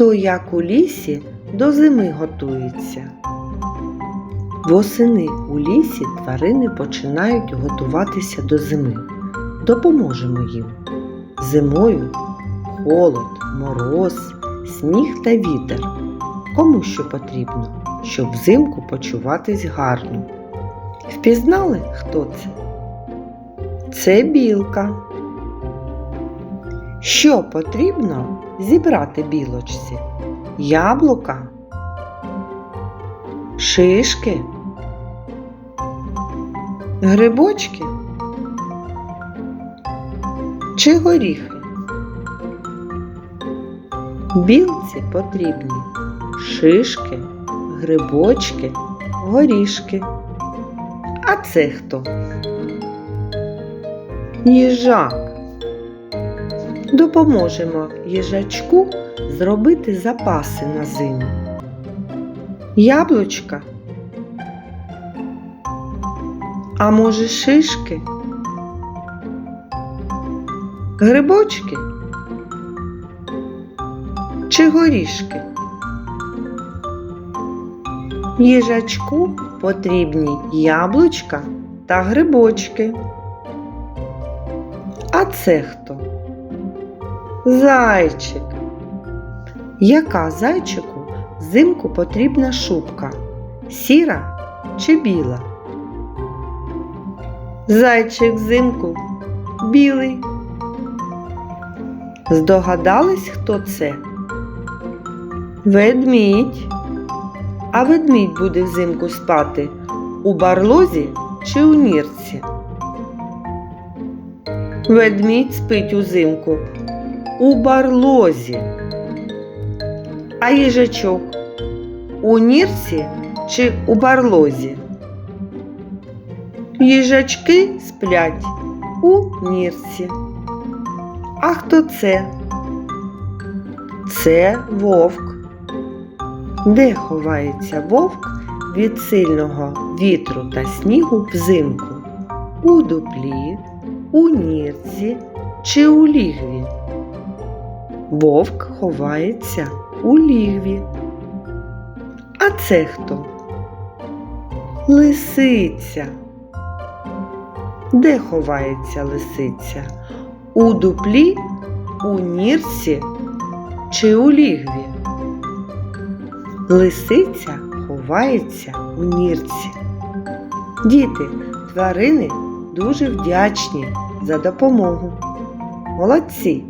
Хто як у лісі до зими готується. Восени у лісі тварини починають готуватися до зими. Допоможемо їм. Зимою холод, мороз, сніг та вітер. Кому що потрібно, щоб взимку почуватись гарно. Впізнали, хто це? Це білка. Що потрібно зібрати білочці? Яблука, шишки, грибочки чи горіхи? Білці потрібні шишки, грибочки, горішки. А це хто? Їжак. Допоможемо їжачку зробити запаси на зиму. Яблучка. А може шишки? Грибочки? Чи горішки? Їжачку потрібні яблучка та грибочки. А це хто? Зайчик. Яка зайчику взимку потрібна шубка? Сіра чи біла? Зайчик взимку білий. Здогадались, хто це? Ведмідь. А ведмідь буде взимку спати у барлозі чи у нірці? Ведмідь спить узимку у барлозі. А їжачок у нірці чи у барлозі? Їжачки сплять у нірці. А хто це? Це вовк. Де ховається вовк від сильного вітру та снігу взимку? У дуплі, у нірці чи у лігві? Вовк ховається у лігві. А це хто? Лисиця. Де ховається лисиця? У дуплі, у нірці чи у лігві? Лисиця ховається у нірці. Діти, тварини дуже вдячні за допомогу. Молодці!